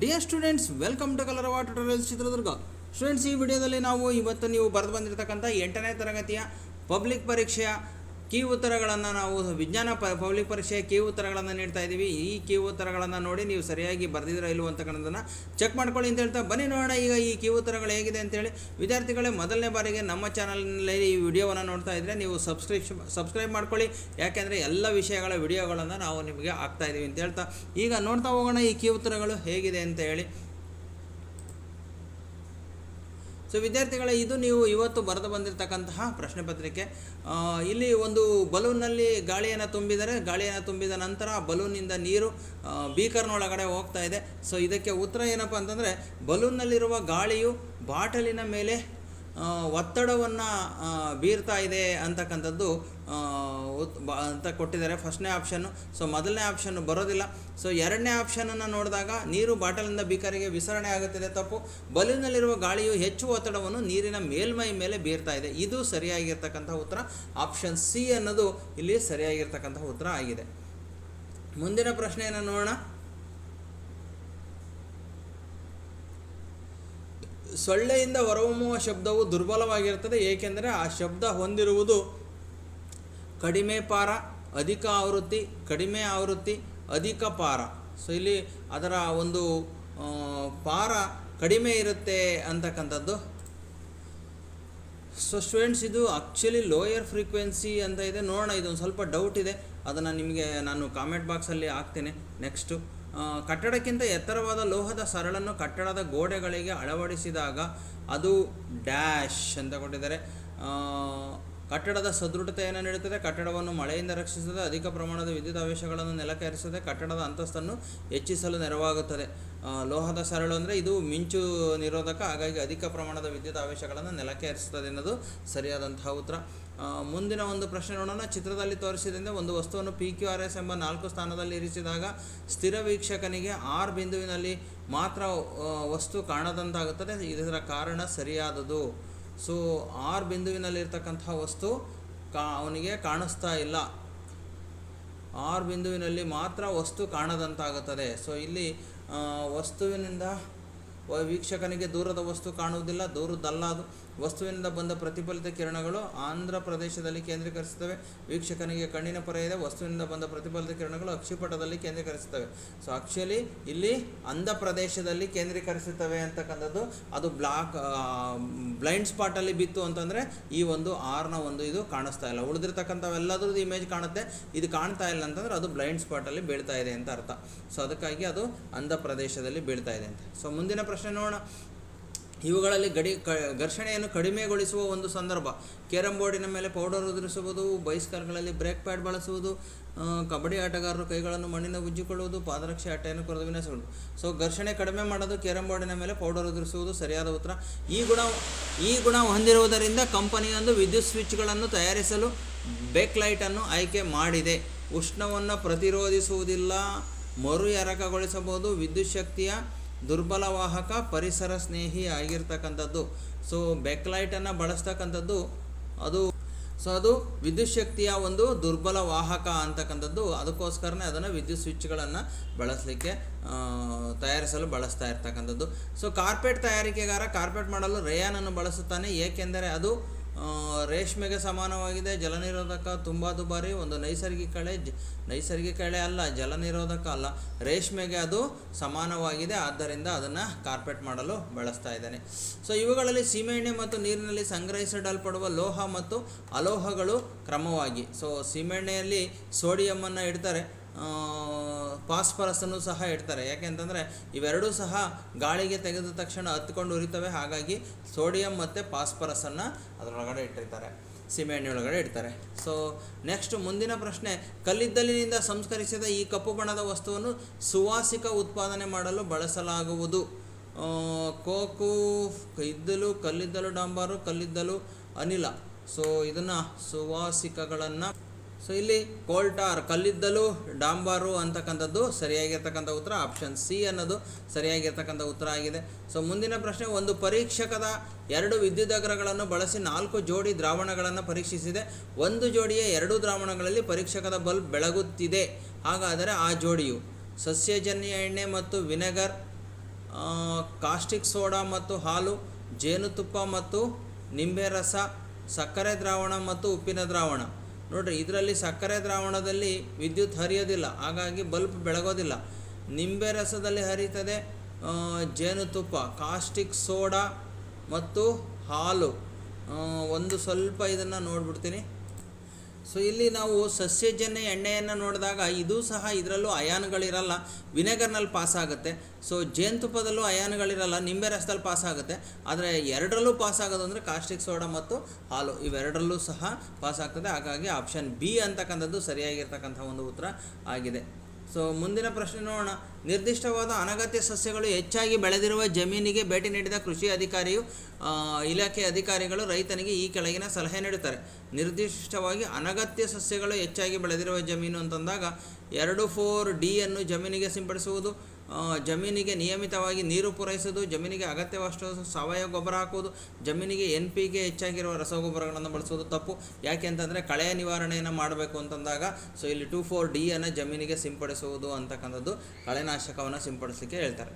Dear students welcome to Kalarava tutorials Chitradurga students ಈ ವಿಡಿಯೋದಲ್ಲಿ ನಾವು ಇವತ್ತು ನೀವು ಬರೆದು ಬಂದಿರತಕ್ಕಂಥ ಎಂಟನೇ ತರಗತಿಯ ಪಬ್ಲಿಕ್ ಪರೀಕ್ಷೆಯ ಕೀ ಉತ್ತರಗಳನ್ನು ನಾವು ವಿಜ್ಞಾನ ಪ ಪಬ್ಲಿಕ್ ಪರೀಕ್ಷೆಯ ಕೀ ಉತ್ತರಗಳನ್ನು ನೀಡ್ತಾ ಇದ್ದೀವಿ ಈ ಕೀ ಉತ್ತರಗಳನ್ನು ನೋಡಿ ನೀವು ಸರಿಯಾಗಿ ಬರೆದಿರೋ ಇಲ್ವೋ ಅಂತಕ್ಕಂಥದ್ದನ್ನು ಚೆಕ್ ಮಾಡ್ಕೊಳ್ಳಿ ಅಂತ ಹೇಳ್ತಾ ಬನ್ನಿ ನೋಡೋಣ ಈಗ ಈ ಕೀ ಉತ್ತರಗಳು ಹೇಗಿದೆ ಅಂತೇಳಿ ವಿದ್ಯಾರ್ಥಿಗಳೇ, ಮೊದಲನೇ ಬಾರಿಗೆ ನಮ್ಮ ಚಾನಲ್ನಲ್ಲಿ ಈ ವಿಡಿಯೋವನ್ನು ನೋಡ್ತಾ ಇದ್ದರೆ ನೀವು ಸಬ್ಸ್ಕ್ರಿಪ್ಷನ್ ಸಬ್ಸ್ಕ್ರೈಬ್ ಮಾಡ್ಕೊಳ್ಳಿ. ಯಾಕೆಂದರೆ ಎಲ್ಲ ವಿಷಯಗಳ ವಿಡಿಯೋಗಳನ್ನು ನಾವು ನಿಮಗೆ ಹಾಕ್ತಾ ಇದ್ದೀವಿ ಅಂತ ಹೇಳ್ತಾ. ಈಗ ನೋಡ್ತಾ ಹೋಗೋಣ ಈ ಕೀ ಉತ್ತರಗಳು ಹೇಗಿದೆ ಅಂತ ಹೇಳಿ. ಸೊ ವಿದ್ಯಾರ್ಥಿಗಳೇ, ಇದು ನೀವು ಇವತ್ತು ಬರೆದು ಬಂದಿರತಕ್ಕಂತಹ ಪ್ರಶ್ನೆ ಪತ್ರಿಕೆ. ಇಲ್ಲಿ ಒಂದು ಬಲೂನ್ನಲ್ಲಿ ಗಾಳಿಯನ್ನು ತುಂಬಿದರೆ, ಗಾಳಿಯನ್ನು ತುಂಬಿದ ನಂತರ ಬಲೂನಿಂದ ನೀರು ಬೀಕರ್ನೊಳಗಡೆ ಹೋಗ್ತಾ ಇದೆ. ಸೊ ಇದಕ್ಕೆ ಉತ್ತರ ಏನಪ್ಪ ಅಂತಂದರೆ, ಬಲೂನ್ನಲ್ಲಿರುವ ಗಾಳಿಯು ಬಾಟಲಿನ ಮೇಲೆ ಒತ್ತಡವನ್ನು ಬೀರ್ತಾ ಇದೆ ಅಂತಕ್ಕಂಥದ್ದು ಅಂತ ಕೊಟ್ಟಿದ್ದಾರೆ. ಫಸ್ಟ್ನೇ ಆಪ್ಷನ್ನು ಸೊ ಮೊದಲನೇ ಆಪ್ಷನ್ನು ಬರೋದಿಲ್ಲ. ಸೊ ಎರಡನೇ ಆಪ್ಷನನ್ನು ನೋಡಿದಾಗ ನೀರು ಬಾಟಲಿಂದ ಬೀಕರಿಗೆ ವಿಸರಣೆ ಆಗುತ್ತಿದೆ ತಪ್ಪು. ಬಲೂನಲ್ಲಿರುವ ಗಾಳಿಯು ಹೆಚ್ಚು ಒತ್ತಡವನ್ನು ನೀರಿನ ಮೇಲ್ಮೈ ಮೇಲೆ ಬೀರ್ತಾ ಇದೆ. ಇದು ಸರಿಯಾಗಿರ್ತಕ್ಕಂಥ ಉತ್ತರ. ಆಪ್ಷನ್ ಸಿ ಅನ್ನೋದು ಇಲ್ಲಿ ಸರಿಯಾಗಿರ್ತಕ್ಕಂಥ ಉತ್ತರ ಆಗಿದೆ. ಮುಂದಿನ ಪ್ರಶ್ನೆಯನ್ನು ನೋಡೋಣ. ಸೊಳ್ಳೆಯಿಂದ ಹೊರಹೊಮ್ಮುವ ಶಬ್ದವು ದುರ್ಬಲವಾಗಿರುತ್ತದೆ, ಏಕೆಂದರೆ ಆ ಶಬ್ದ ಹೊಂದಿರುವುದು ಕಡಿಮೆ ಪಾರ, ಅಧಿಕ ಆವೃತ್ತಿ, ಕಡಿಮೆ ಆವೃತ್ತಿ, ಅಧಿಕ ಪಾರ. ಸೊ ಇಲ್ಲಿ ಅದರ ಒಂದು ಪಾರ ಕಡಿಮೆ ಇರುತ್ತೆ ಅಂತಕ್ಕಂಥದ್ದು. ಸೊ ಸ್ಟೂಡೆಂಟ್ಸ್ ಇದು ಆ್ಯಕ್ಚುಲಿ ಲೋಯರ್ ಫ್ರೀಕ್ವೆನ್ಸಿ ಅಂತ ಇದೆ. ನೋಡೋಣ, ಇದೊಂದು ಸ್ವಲ್ಪ ಡೌಟ್ ಇದೆ. ಅದನ್ನು ನಿಮಗೆ ನಾನು ಕಾಮೆಂಟ್ ಬಾಕ್ಸಲ್ಲಿ ಹಾಕ್ತೇನೆ. ನೆಕ್ಸ್ಟು ಕಟ್ಟಡಕ್ಕಿಂತ ಎತ್ತರವಾದ ಲೋಹದ ಸರಳನ್ನು ಕಟ್ಟಡದ ಗೋಡೆಗಳಿಗೆ ಅಳವಡಿಸಿದಾಗ ಅದು ಡ್ಯಾಶ್ ಅಂತ ಕೊಟ್ಟಿದ್ದಾರೆ. ಕಟ್ಟಡದ ಸದೃಢತೆಯನ್ನು ನೀಡುತ್ತದೆ ಕಟ್ಟಡವನ್ನು ಮಳೆಯಿಂದ ರಕ್ಷಿಸುತ್ತದೆ, ಅಧಿಕ ಪ್ರಮಾಣದ ವಿದ್ಯುತ್ ಆವೇಶಗಳನ್ನು ನೆಲಕ್ಕೆ ಕಟ್ಟಡದ ಅಂತಸ್ತನ್ನು ಹೆಚ್ಚಿಸಲು ನೆರವಾಗುತ್ತದೆ. ಲೋಹದ ಸರಳು ಅಂದರೆ ಇದು ಮಿಂಚು ನಿರೋಧಕ, ಹಾಗಾಗಿ ಅಧಿಕ ಪ್ರಮಾಣದ ವಿದ್ಯುತ್ ಆವೇಶಗಳನ್ನು ನೆಲಕ್ಕೆ ಹರಿಸುತ್ತದೆ ಅನ್ನೋದು ಸರಿಯಾದಂತಹ ಉತ್ತರ. ಮುಂದಿನ ಒಂದು ಪ್ರಶ್ನೆ ನೋಡೋಣ. ಚಿತ್ರದಲ್ಲಿ ತೋರಿಸಿದಂತೆ ಒಂದು ವಸ್ತುವನ್ನು ಪಿ ಕ್ಯೂ ಆರ್ ಎಸ್ ಎಂಬ ನಾಲ್ಕು ಸ್ಥಾನದಲ್ಲಿ ಇರಿಸಿದಾಗ ಸ್ಥಿರ ವೀಕ್ಷಕನಿಗೆ ಆರ್ ಬಿಂದುವಿನಲ್ಲಿ ಮಾತ್ರ ವಸ್ತು ಕಾಣದಂತಾಗುತ್ತದೆ. ಇದರ ಕಾರಣ ಸರಿಯಾದದು ಸೊ ಆರ್ ಬಿಂದುವಿನಲ್ಲಿರ್ತಕ್ಕಂತಹ ವಸ್ತು ಕಾ, ಅವನಿಗೆ ಕಾಣಿಸ್ತಾ ಇಲ್ಲ. ಆರ್ ಬಿಂದುವಿನಲ್ಲಿ ಮಾತ್ರ ವಸ್ತು ಕಾಣದಂತಾಗುತ್ತದೆ. ಸೊ ಇಲ್ಲಿ ವಸ್ತುವಿನಿಂದ ವೀಕ್ಷಕನಿಗೆ ದೂರದ ವಸ್ತು ಕಾಣುವುದಿಲ್ಲ. ದೂರದ್ದಲ್ಲ ಅದು. ವಸ್ತುವಿನಿಂದ ಬಂದ ಪ್ರತಿಫಲಿತ ಕಿರಣಗಳು ಆಂಧ್ರ ಪ್ರದೇಶದಲ್ಲಿ ಕೇಂದ್ರೀಕರಿಸುತ್ತವೆ. ವೀಕ್ಷಕನಿಗೆ ಕಣ್ಣಿನ ಪೊರೆ ಇದೆ. ವಸ್ತುವಿನಿಂದ ಬಂದ ಪ್ರತಿಫಲಿತ ಕಿರಣಗಳು ಅಕ್ಷಿಪಟದಲ್ಲಿ ಕೇಂದ್ರೀಕರಿಸುತ್ತವೆ. ಸೊ ಆಕ್ಚುಲಿ ಇಲ್ಲಿ ಅಂಧ ಪ್ರದೇಶದಲ್ಲಿ ಕೇಂದ್ರೀಕರಿಸುತ್ತವೆ ಅಂತಕ್ಕಂಥದ್ದು. ಅದು ಬ್ಲಾಕ್ ಬ್ಲೈಂಡ್ ಸ್ಪಾಟಲ್ಲಿ ಬಿತ್ತು ಅಂತಂದರೆ ಈ ಒಂದು ಆರ್ನ ಒಂದು ಇದು ಕಾಣಿಸ್ತಾ ಇಲ್ಲ. ಉಳಿದಿರ್ತಕ್ಕಂಥವೆಲ್ಲದ್ರದ್ದು ಇಮೇಜ್ ಕಾಣುತ್ತೆ. ಇದು ಕಾಣ್ತಾ ಇಲ್ಲ ಅಂತಂದ್ರೆ ಅದು ಬ್ಲೈಂಡ್ ಸ್ಪಾಟಲ್ಲಿ ಬೀಳ್ತಾ ಇದೆ ಅಂತ ಅರ್ಥ. ಸೊ ಅದಕ್ಕಾಗಿ ಅದು ಅಂಧ ಪ್ರದೇಶದಲ್ಲಿ ಬೀಳ್ತಾ ಇದೆ ಅಂತ. ಸೊ ಮುಂದಿನ ಪ್ರಶ್ನೆ ನೋಡೋಣ. ಇವುಗಳಲ್ಲಿ ಗಡಿ ಕ, ಘರ್ಷಣೆಯನ್ನು ಕಡಿಮೆಗೊಳಿಸುವ ಒಂದು ಸಂದರ್ಭ. ಕೇರಂ ಬೋರ್ಡಿನ ಮೇಲೆ ಪೌಡರ್ ಉದುರಿಸುವುದು ಬೈಸ್ಕರ್ಗಳಲ್ಲಿ ಬ್ರೇಕ್ ಪ್ಯಾಡ್ ಬಳಸುವುದು ಕಬಡ್ಡಿ ಆಟಗಾರರು ಕೈಗಳನ್ನು ಮಣ್ಣಿನ ಉಜ್ಜಿಕೊಳ್ಳುವುದು, ಪಾದರಕ್ಷೆ ಅಟ್ಟೆಯನ್ನು ಕೊರೆದು ವಿನ್ಯಾಸಗಳು ಸೊ ಘರ್ಷಣೆ ಕಡಿಮೆ ಮಾಡೋದು ಕೇರಂ ಬೋರ್ಡಿನ ಮೇಲೆ ಪೌಡರ್ ಉದುರಿಸುವುದು ಸರಿಯಾದ ಉತ್ತರ. ಈ ಗುಣ ಈ ಗುಣ ಹೊಂದಿರುವುದರಿಂದ ಕಂಪನಿಯೊಂದು ವಿದ್ಯುತ್ ಸ್ವಿಚ್ಗಳನ್ನು ತಯಾರಿಸಲು ಬೇಕ್ಲೈಟನ್ನು ಆಯ್ಕೆ ಮಾಡಿದೆ. ಉಷ್ಣವನ್ನು ಪ್ರತಿರೋಧಿಸುವುದಿಲ್ಲ ಮರು ಎರಕಗೊಳಿಸಬಹುದು ವಿದ್ಯುತ್ ಶಕ್ತಿಯ ದುರ್ಬಲ ವಾಹಕ ಪರಿಸರ ಸ್ನೇಹಿ ಆಗಿರ್ತಕ್ಕಂಥದ್ದು. ಸೊ ಬೆಕ್ಲೈಟನ್ನು ಬಳಸ್ತಕ್ಕಂಥದ್ದು ಅದು ಸೊ ಅದು ವಿದ್ಯುತ್ ಶಕ್ತಿಯ ಒಂದು ದುರ್ಬಲ ವಾಹಕ ಅಂತಕ್ಕಂಥದ್ದು. ಅದಕ್ಕೋಸ್ಕರನೇ ಅದನ್ನು ವಿದ್ಯುತ್ ಸ್ವಿಚ್ಗಳನ್ನು ಬಳಸಲಿಕ್ಕೆ ತಯಾರಿಸಲು ಬಳಸ್ತಾ ಇರ್ತಕ್ಕಂಥದ್ದು. ಸೊ ಕಾರ್ಪೆಟ್ ತಯಾರಿಕೆಗಾರ ಕಾರ್ಪೆಟ್ ಮಾಡಲು ರೇಯಾನನ್ನು ಬಳಸುತ್ತಾನೆ. ಏಕೆಂದರೆ ಅದು ರೇಷ್ಮೆಗೆ ಸಮಾನವಾಗಿದೆ. ಜಲನಿರೋಧಕ ತುಂಬ ದುಬಾರಿ. ಒಂದು ನೈಸರ್ಗಿಕ ಕಳೆ ನೈಸರ್ಗಿಕ ಕಳೆ ಅಲ್ಲ, ಜಲನಿರೋಧಕ ಅಲ್ಲ. ರೇಷ್ಮೆಗೆ ಅದು ಸಮಾನವಾಗಿದೆ. ಆದ್ದರಿಂದ ಅದನ್ನು ಕಾರ್ಪೆಟ್ ಮಾಡಲು ಬಳಸ್ತಾ ಇದ್ದಾನೆ. ಸೊ ಇವುಗಳಲ್ಲಿ ಸೀಮೆಎಣ್ಣೆ ಮತ್ತು ನೀರಿನಲ್ಲಿ ಸಂಗ್ರಹಿಸಿಡಲ್ಪಡುವ ಲೋಹ ಮತ್ತು ಅಲೋಹಗಳು ಕ್ರಮವಾಗಿ. ಸೊ ಸೀಮೆಎಣ್ಣೆಯಲ್ಲಿ ಸೋಡಿಯಮನ್ನು ಇಡ್ತಾರೆ. ಫಾಸ್ಫರಸನ್ನು ಸಹ ಇಡ್ತಾರೆ. ಯಾಕೆಂತಂದರೆ ಇವೆರಡೂ ಸಹ ಗಾಳಿಗೆ ತೆಗೆದ ತಕ್ಷಣ ಹತ್ಕೊಂಡು ಉರಿತವೆ. ಹಾಗಾಗಿ ಸೋಡಿಯಂ ಮತ್ತು ಫಾಸ್ಫರಸನ್ನು ಅದರೊಳಗಡೆ ಇಟ್ಟಿರ್ತಾರೆ. ಸೀಮೆಎಣ್ಣೆ ಒಳಗಡೆ ಇಡ್ತಾರೆ. ಸೊ ನೆಕ್ಸ್ಟ್ ಮುಂದಿನ ಪ್ರಶ್ನೆ, ಕಲ್ಲಿದ್ದಲಿನಿಂದ ಸಂಸ್ಕರಿಸಿದ ಈ ಕಪ್ಪು ಬಣ್ಣದ ವಸ್ತುವನ್ನು ಸುವಾಸಿಕ ಉತ್ಪಾದನೆ ಮಾಡಲು ಬಳಸಲಾಗುವುದು. ಕೋಕು, ಇದ್ದಲು, ಕಲ್ಲಿದ್ದಲು ಡಾಂಬಾರು, ಕಲ್ಲಿದ್ದಲು ಅನಿಲ. ಸೊ ಇದನ್ನು ಸುವಾಸಿಕಗಳನ್ನು ಸೊ ಇಲ್ಲಿ ಕೋಲ್ಟಾರ್ ಕಲ್ಲಿದ್ದಲು, ಡಾಂಬಾರು ಅಂತಕ್ಕಂಥದ್ದು ಸರಿಯಾಗಿರ್ತಕ್ಕಂಥ ಉತ್ತರ ಆಪ್ಷನ್ ಸಿ ಅನ್ನೋದು ಸರಿಯಾಗಿರ್ತಕ್ಕಂಥ ಉತ್ತರ ಆಗಿದೆ. ಸೊ ಮುಂದಿನ ಪ್ರಶ್ನೆ, ಒಂದು ಪರೀಕ್ಷಕದ ಎರಡು ವಿದ್ಯುದಗ್ರಗಳನ್ನು ಬಳಸಿ ನಾಲ್ಕು ಜೋಡಿ ದ್ರಾವಣಗಳನ್ನು ಪರೀಕ್ಷಿಸಿದೆ. ಒಂದು ಜೋಡಿಯ ಎರಡು ದ್ರಾವಣಗಳಲ್ಲಿ ಪರೀಕ್ಷಕದ ಬಲ್ಬ್ ಬೆಳಗುತ್ತಿದೆ. ಹಾಗಾದರೆ ಆ ಜೋಡಿಯು ಸಸ್ಯಜನ್ಯ ಎಣ್ಣೆ ಮತ್ತು ವಿನೆಗರ್ ಕಾಸ್ಟಿಕ್ ಸೋಡಾ ಮತ್ತು ಹಾಲು, ಜೇನುತುಪ್ಪ ಮತ್ತು ನಿಂಬೆ ರಸ, ಸಕ್ಕರೆ ದ್ರಾವಣ ಮತ್ತು ಉಪ್ಪಿನ ದ್ರಾವಣ. ನೋಡ್ರಿ, ಇದರಲ್ಲಿ ಸಕ್ಕರೆ ದ್ರಾವಣದಲ್ಲಿ ವಿದ್ಯುತ್ ಹರಿಯೋದಿಲ್ಲ, ಹಾಗಾಗಿ ಬಲ್ಬ್ ಬೆಳಗೋದಿಲ್ಲ. ನಿಂಬೆ ರಸದಲ್ಲಿ ಹರಿತದೆ ಜೇನುತುಪ್ಪ, ಕಾಸ್ಟಿಕ್ ಸೋಡಾ ಮತ್ತು ಹಾಲು. ಒಂದು ಸ್ವಲ್ಪ ಇದನ್ನು ನೋಡ್ಬಿಡ್ತೀನಿ. ಸೊ ಇಲ್ಲಿ ನಾವು ಸಸ್ಯಜನ್ಯ ಎಣ್ಣೆಯನ್ನು ನೋಡಿದಾಗ ಇದು ಸಹ ಇದರಲ್ಲೂ ಅಯಾನುಗಳಿರಲ್ಲ. ವಿನೆಗರ್ನಲ್ಲಿ ಪಾಸ್ ಆಗುತ್ತೆ. ಸೊ ಜೇನುತುಪ್ಪದಲ್ಲೂ ಅಯಾನುಗಳಿರಲ್ಲ. ನಿಂಬೆ ರಸದಲ್ಲಿ ಪಾಸ್ ಆಗುತ್ತೆ. ಆದರೆ ಎರಡರಲ್ಲೂ ಪಾಸ್ ಆಗೋದು ಅಂದರೆ ಕಾಸ್ಟಿಕ್ ಸೋಡಾ ಮತ್ತು ಹಾಲು. ಇವೆರಡರಲ್ಲೂ ಸಹ ಪಾಸ್ ಆಗ್ತದೆ. ಹಾಗಾಗಿ ಆಪ್ಷನ್ ಬಿ ಅಂತಕ್ಕಂಥದ್ದು ಸರಿಯಾಗಿರ್ತಕ್ಕಂಥ ಒಂದು ಉತ್ತರ ಆಗಿದೆ. ಸೊ ಮುಂದಿನ ಪ್ರಶ್ನೆ ನೋಡೋಣ. ನಿರ್ದಿಷ್ಟವಾದ ಅನಗತ್ಯ ಸಸ್ಯಗಳು ಹೆಚ್ಚಾಗಿ ಬೆಳೆದಿರುವ ಜಮೀನಿಗೆ ಭೇಟಿ ನೀಡಿದ ಕೃಷಿ ಅಧಿಕಾರಿಯು ಇಲಾಖೆ ಅಧಿಕಾರಿಗಳು ರೈತನಿಗೆ ಈ ಕೆಳಗಿನ ಸಲಹೆ ನೀಡುತ್ತಾರೆ. ನಿರ್ದಿಷ್ಟವಾಗಿ ಅನಗತ್ಯ ಸಸ್ಯಗಳು ಹೆಚ್ಚಾಗಿ ಬೆಳೆದಿರುವ ಜಮೀನು ಅಂತಂದಾಗ ಎರಡು ಫೋರ್ ಡಿಯನ್ನು ಜಮೀನಿಗೆ ಸಿಂಪಡಿಸುವುದು ಜಮೀನಿಗೆ ನಿಯಮಿತವಾಗಿ ನೀರು ಪೂರೈಸೋದು ಜಮೀನಿಗೆ ಅಗತ್ಯವಷ್ಟು ಸಾವಯವ ಗೊಬ್ಬರ ಹಾಕೋದು ಜಮೀನಿಗೆ ಎನ್ ಪಿ ಗೆ ಹೆಚ್ಚಾಗಿರುವ ರಸಗೊಬ್ಬರಗಳನ್ನು ಬಳಸೋದು ತಪ್ಪು. ಯಾಕೆ ಅಂತಂದರೆ ಕಳೆಯ ನಿವಾರಣೆಯನ್ನು ಮಾಡಬೇಕು ಅಂತಂದಾಗ ಸೊ ಇಲ್ಲಿ ಟೂ ಫೋರ್ ಡಿ ಅನ್ನು ಜಮೀನಿಗೆ ಸಿಂಪಡಿಸುವುದು ಅಂತಕ್ಕಂಥದ್ದು ಕಳೆನಾಶಕವನ್ನು ಸಿಂಪಡಿಸಲಿಕ್ಕೆ ಹೇಳ್ತಾರೆ.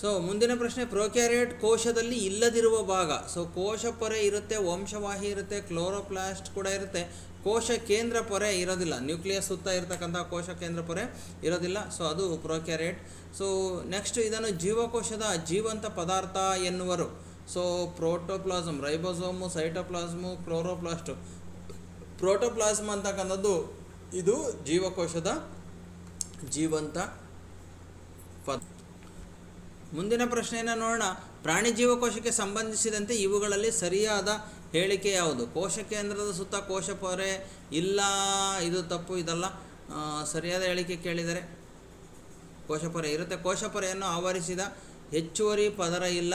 ಸೊ ಮುಂದಿನ ಪ್ರಶ್ನೆ ಪ್ರೊಕ್ಯಾರಿಯೇಟ್ ಕೋಶದಲ್ಲಿ ಇಲ್ಲದಿರುವ ಭಾಗ. ಸೊ ಕೋಶ ಪೊರೆ ಇರುತ್ತೆ, ವಂಶವಾಹಿ ಇರುತ್ತೆ, ಕ್ಲೋರೋಪ್ಲಾಸ್ಟ್ ಕೂಡ ಇರುತ್ತೆ. ಕೋಶ ಕೇಂದ್ರ ಪೊರೆ ಇರೋದಿಲ್ಲ. ನ್ಯೂಕ್ಲಿಯಸ್ ಸುತ್ತ ಇರತಕ್ಕಂಥ ಕೋಶ ಕೇಂದ್ರ ಪೊರೆ ಇರೋದಿಲ್ಲ. ಸೊ ಅದು ಪ್ರೊಕ್ಯಾರಿಯೇಟ್ ಸೊ ನೆಕ್ಸ್ಟ್ ಇದನ್ನು ಜೀವಕೋಶದ ಜೀವಂತ ಪದಾರ್ಥ ಎನ್ನುವರು. ಸೊ ಪ್ರೋಟೋಪ್ಲಾಸಮ್ ರೈಬೋಸೋಮು ಸೈಟೋಪ್ಲಾಸ್ಮು ಕ್ಲೋರೋಪ್ಲಾಸ್ಟು ಪ್ರೋಟೋಪ್ಲಾಸ್ಮ್ ಅಂತಕ್ಕಂಥದ್ದು ಇದು ಜೀವಕೋಶದ ಜೀವಂತ ಮುಂದಿನ ಪ್ರಶ್ನೆಯನ್ನು ನೋಡೋಣ. ಪ್ರಾಣಿ ಜೀವಕೋಶಕ್ಕೆ ಸಂಬಂಧಿಸಿದಂತೆ ಇವುಗಳಲ್ಲಿ ಸರಿಯಾದ ಹೇಳಿಕೆ ಯಾವುದು? ಕೋಶ ಕೇಂದ್ರದ ಸುತ್ತ ಕೋಶ ಪೊರೆ ಇಲ್ಲ, ಇದು ತಪ್ಪು, ಇದಲ್ಲ. ಸರಿಯಾದ ಹೇಳಿಕೆ ಕೇಳಿದರೆ ಕೋಶಪೊರೆ ಇರುತ್ತೆ. ಕೋಶಪೊರೆಯನ್ನು ಆವರಿಸಿದ ಹೆಚ್ಚುವರಿ ಪದರ ಇಲ್ಲ.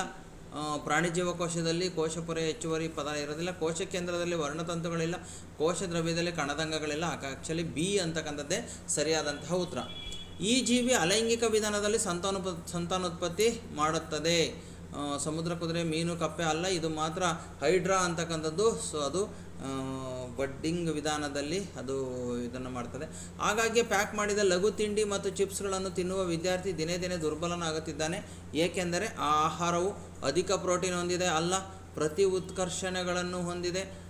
ಪ್ರಾಣಿ ಜೀವಕೋಶದಲ್ಲಿ ಕೋಶಪೊರೆ ಹೆಚ್ಚುವರಿ ಪದರ ಇರೋದಿಲ್ಲ. ಕೋಶ ಕೇಂದ್ರದಲ್ಲಿ ವರ್ಣತಂತುಗಳಿಲ್ಲ. ಕೋಶ ದ್ರವ್ಯದಲ್ಲಿ ಕಣದಂಗಗಳಿಲ್ಲ ಆ್ಯಕ್ಚುಲಿ ಬಿ ಅಂತಕ್ಕಂಥದ್ದೇ ಸರಿಯಾದಂತಹ ಉತ್ತರ. ಈ ಜೀವಿ ಅಲೈಂಗಿಕ ವಿಧಾನದಲ್ಲಿ ಸಂತಾನೋಪ, ಸಂತಾನೋತ್ಪತ್ತಿ ಮಾಡುತ್ತದೆ. ಸಮುದ್ರ ಕುದುರೆ, ಮೀನು, ಕಪ್ಪೆ, ಅಲ್ಲ, ಇದು ಮಾತ್ರ ಹೈಡ್ರಾ ಅಂತಕ್ಕಂಥದ್ದು. ಸೊ ಅದು ಬಡ್ಡಿಂಗ್ ವಿಧಾನದಲ್ಲಿ ಅದು ಇದನ್ನು ಮಾಡ್ತದೆ. ಹಾಗಾಗಿ ಪ್ಯಾಕ್ ಮಾಡಿದ ಲಘು ತಿಂಡಿ ಮತ್ತು ಚಿಪ್ಸ್ಗಳನ್ನು ತಿನ್ನುವ ವಿದ್ಯಾರ್ಥಿ ದಿನೇ ದಿನೇ ದುರ್ಬಲನಾಗುತ್ತಿದ್ದಾನೆ. ಏಕೆಂದರೆ ಆ ಆಹಾರವು ಅಧಿಕ ಪ್ರೋಟೀನ್ ಹೊಂದಿದೆ, ಅಲ್ಲ, ಪ್ರತಿ ಉತ್ಕರ್ಷಣೆಗಳನ್ನು ಹೊಂದಿದೆ.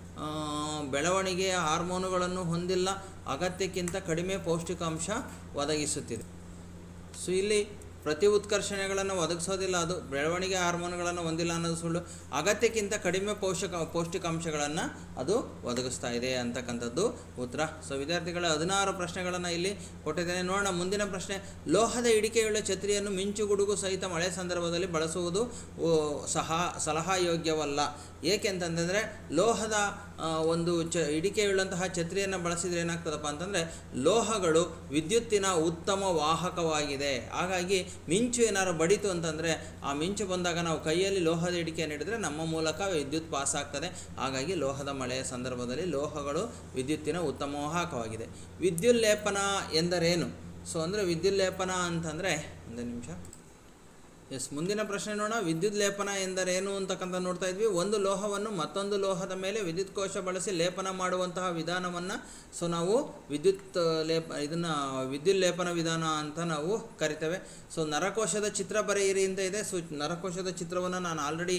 ಬೆಳವಣಿಗೆಯ ಹಾರ್ಮೋನುಗಳನ್ನು ಹೊಂದಿಲ್ಲ ಅಗತ್ಯಕ್ಕಿಂತ ಕಡಿಮೆ ಪೌಷ್ಟಿಕಾಂಶ ಒದಗಿಸುತ್ತಿದೆ. ಸೊ ಇಲ್ಲಿ ಪ್ರತಿ ಉತ್ಕರ್ಷಣೆಗಳನ್ನು ಒದಗಿಸೋದಿಲ್ಲ, ಅದು ಬೆಳವಣಿಗೆ ಹಾರ್ಮೋನ್ಗಳನ್ನು ಹೊಂದಿಲ್ಲ ಅನ್ನೋದು ಸುಳ್ಳು. ಅಗತ್ಯಕ್ಕಿಂತ ಕಡಿಮೆ ಪೋಷಕ, ಪೌಷ್ಟಿಕಾಂಶಗಳನ್ನು ಅದು ಒದಗಿಸ್ತಾ ಇದೆ ಅಂತಕ್ಕಂಥದ್ದು ಉತ್ತರ. ಸೊ ವಿದ್ಯಾರ್ಥಿಗಳ, ಹದಿನಾರು ಪ್ರಶ್ನೆಗಳನ್ನು ಇಲ್ಲಿ ಕೊಟ್ಟಿದ್ದೇನೆ. ನೋಡೋಣ, ಮುಂದಿನ ಪ್ರಶ್ನೆ. ಲೋಹದ ಇಡಿಕೆಯುಳ್ಳ ಛತ್ರಿಯನ್ನು ಮಿಂಚು ಗುಡುಗು ಸಹಿತ ಮಳೆ ಸಂದರ್ಭದಲ್ಲಿ ಬಳಸುವುದು ಸಹ ಸಲಹಾ ಯೋಗ್ಯವಲ್ಲ ಏಕೆಂತಂದರೆ, ಲೋಹದ ಒಂದು ಚ ಇಡಿಕೆಯುಳ್ಳಂತಹ ಛತ್ರಿಯನ್ನು ಬಳಸಿದರೆ ಏನಾಗ್ತದಪ್ಪ ಅಂತಂದರೆ ಲೋಹಗಳು ವಿದ್ಯುತ್ತಿನ ಉತ್ತಮ ವಾಹಕವಾಗಿದೆ. ಹಾಗಾಗಿ ಮಿಂಚು ಏನಾದ್ರು ಬಡಿತು ಅಂತಂದರೆ ಆ ಮಿಂಚು ಬಂದಾಗ ನಾವು ಕೈಯಲ್ಲಿ ಲೋಹದ ಇಡಿಕೆಯನ್ನು ಹಿಡಿದ್ರೆ ನಮ್ಮ ಮೂಲಕ ವಿದ್ಯುತ್ ಪಾಸ್ ಆಗ್ತದೆ. ಹಾಗಾಗಿ ಲೋಹದ ಮಳೆಯ ಸಂದರ್ಭದಲ್ಲಿ ಲೋಹಗಳು ವಿದ್ಯುತ್ತಿನ ಉತ್ತಮ ವಾಹಕವಾಗಿದೆ. ವಿದ್ಯುಲ್ಲೇಪನ ಎಂದರೇನು? ಸೊ, ಅಂದರೆ ವಿದ್ಯುಲ್ಲೇಪನ ಅಂತಂದರೆ ಒಂದು ನಿಮಿಷ. ಎಸ್, ಮುಂದಿನ ಪ್ರಶ್ನೆ ನೋಡೋಣ. ವಿದ್ಯುತ್ ಲೇಪನ ಎಂದರೇನು ಅಂತಕ್ಕಂಥ ನೋಡ್ತಾ ಇದ್ವಿ. ಒಂದು ಲೋಹವನ್ನು ಮತ್ತೊಂದು ಲೋಹದ ಮೇಲೆ ವಿದ್ಯುತ್ ಕೋಶ ಬಳಸಿ ಲೇಪನ ಮಾಡುವಂತಹ ವಿಧಾನವನ್ನು ಸೊ ನಾವು ವಿದ್ಯುತ್ ಲೇಪ, ಇದನ್ನು ವಿದ್ಯುತ್ ಲೇಪನ ವಿಧಾನ ಅಂತ ನಾವು ಕರಿತೇವೆ. ಸೊ ನರಕೋಶದ ಚಿತ್ರ ಬರೆಯಿರಿ ಅಂತ ಇದೆ. ಸೊ ನರಕೋಶದ ಚಿತ್ರವನ್ನು ನಾನು ಆಲ್ರೆಡಿ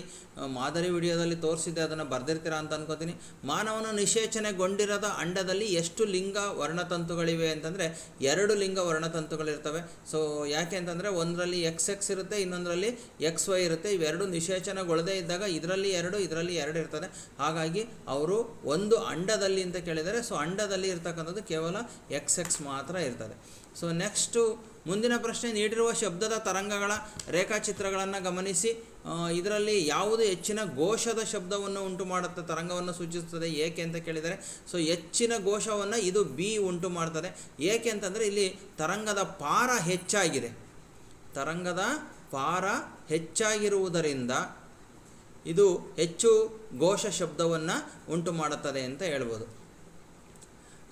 ಮಾದರಿ ವಿಡಿಯೋದಲ್ಲಿ ತೋರಿಸಿದ್ದೆ. ಅದನ್ನು ಬರೆದಿರ್ತೀರಾ ಅಂತ ಅನ್ಕೋತೀನಿ. ಮಾನವನ ನಿಷೇಚನೆಗೊಂಡಿರದ ಅಂಡದಲ್ಲಿ ಎಷ್ಟು ಲಿಂಗ ವರ್ಣತಂತುಗಳಿವೆ ಅಂತಂದರೆ ಎರಡು ಲಿಂಗ ವರ್ಣತಂತುಗಳಿರ್ತವೆ. ಸೊ ಯಾಕೆ ಅಂತಂದರೆ ಒಂದರಲ್ಲಿ ಎಕ್ಸ್ ಎಕ್ಸ್ ಇರುತ್ತೆ ಇನ್ನೊಂದರಲ್ಲಿ ಎಕ್ಸ್ ವೈ ಇರುತ್ತೆ. ಇವೆರಡು ನಿಶೇಚನಗೊಳ್ಳದೇ ಇದ್ದಾಗ ಇದರಲ್ಲಿ ಎರಡು ಇದರಲ್ಲಿ ಎರಡು ಇರ್ತದೆ. ಹಾಗಾಗಿ ಅವರು ಒಂದು ಅಂಡದಲ್ಲಿ ಅಂತ ಕೇಳಿದರೆ ಸೊ ಅಂಡದಲ್ಲಿ ಇರ್ತಕ್ಕಂಥದ್ದು ಕೇವಲ ಎಕ್ಸ್ ಎಕ್ಸ್ ಮಾತ್ರ ಇರ್ತದೆ. ಸೊ ನೆಕ್ಸ್ಟು ಮುಂದಿನ ಪ್ರಶ್ನೆ, ನೀಡಿರುವ ಶಬ್ದದ ತರಂಗಗಳ ರೇಖಾಚಿತ್ರಗಳನ್ನು ಗಮನಿಸಿ. ಇದರಲ್ಲಿ ಯಾವುದು ಹೆಚ್ಚಿನ ಘೋಷದ ಶಬ್ದವನ್ನು ಉಂಟು ಮಾಡುತ್ತೆ, ತರಂಗವನ್ನು ಸೂಚಿಸುತ್ತದೆ, ಏಕೆ ಅಂತ ಕೇಳಿದರೆ ಸೊ ಹೆಚ್ಚಿನ ಘೋಷವನ್ನು ಇದು ಬಿ ಉಂಟು ಮಾಡ್ತದೆ. ಏಕೆ ಅಂತಂದರೆ ಇಲ್ಲಿ ತರಂಗದ ಪಾರ ಹೆಚ್ಚಾಗಿದೆ. ತರಂಗದ ಪಾರ ಹೆಚ್ಚಾಗಿರುವುದರಿಂದ ಇದು ಹೆಚ್ಚು ಘೋಷ ಶಬ್ದವನ್ನು ಉಂಟು ಮಾಡುತ್ತದೆ ಅಂತ ಹೇಳ್ಬೋದು.